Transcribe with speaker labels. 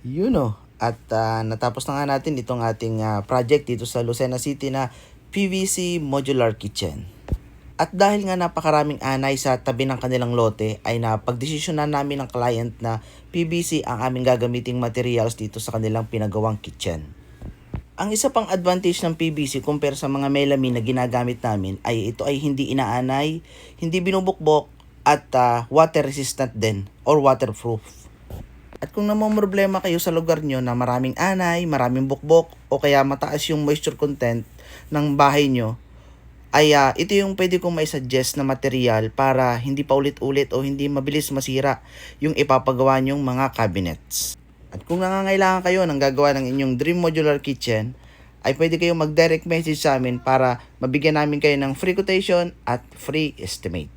Speaker 1: Yun o. At ah, natapos na nga natin itong ating ah, project dito sa Lucena City na PVC Modular Kitchen. At dahil nga napakaraming anay sa tabi ng kanilang lote, ay napagdesisyonan namin ng client na PVC ang aming gagamiting materials dito sa kanilang pinagawang kitchen. Ang isa pang advantage ng PVC compare sa mga melamine na ginagamit namin ay ito ay hindi inaanay, hindi binubukbok, at ah, water resistant din or waterproof. At kung problema kayo sa lugar nyo na maraming anay, maraming bukbok, o kaya mataas yung moisture content ng bahay nyo, ay ah, ito yung pwede kong may suggest na material para hindi pa ulit-ulit o hindi mabilis masira yung ipapagawa nyong mga cabinets. At kung nangangailangan kayo ng gagawa ng inyong dream modular kitchen, ay pwede kayong mag-direct message sa amin para mabigyan namin kayo ng free quotation at free estimate.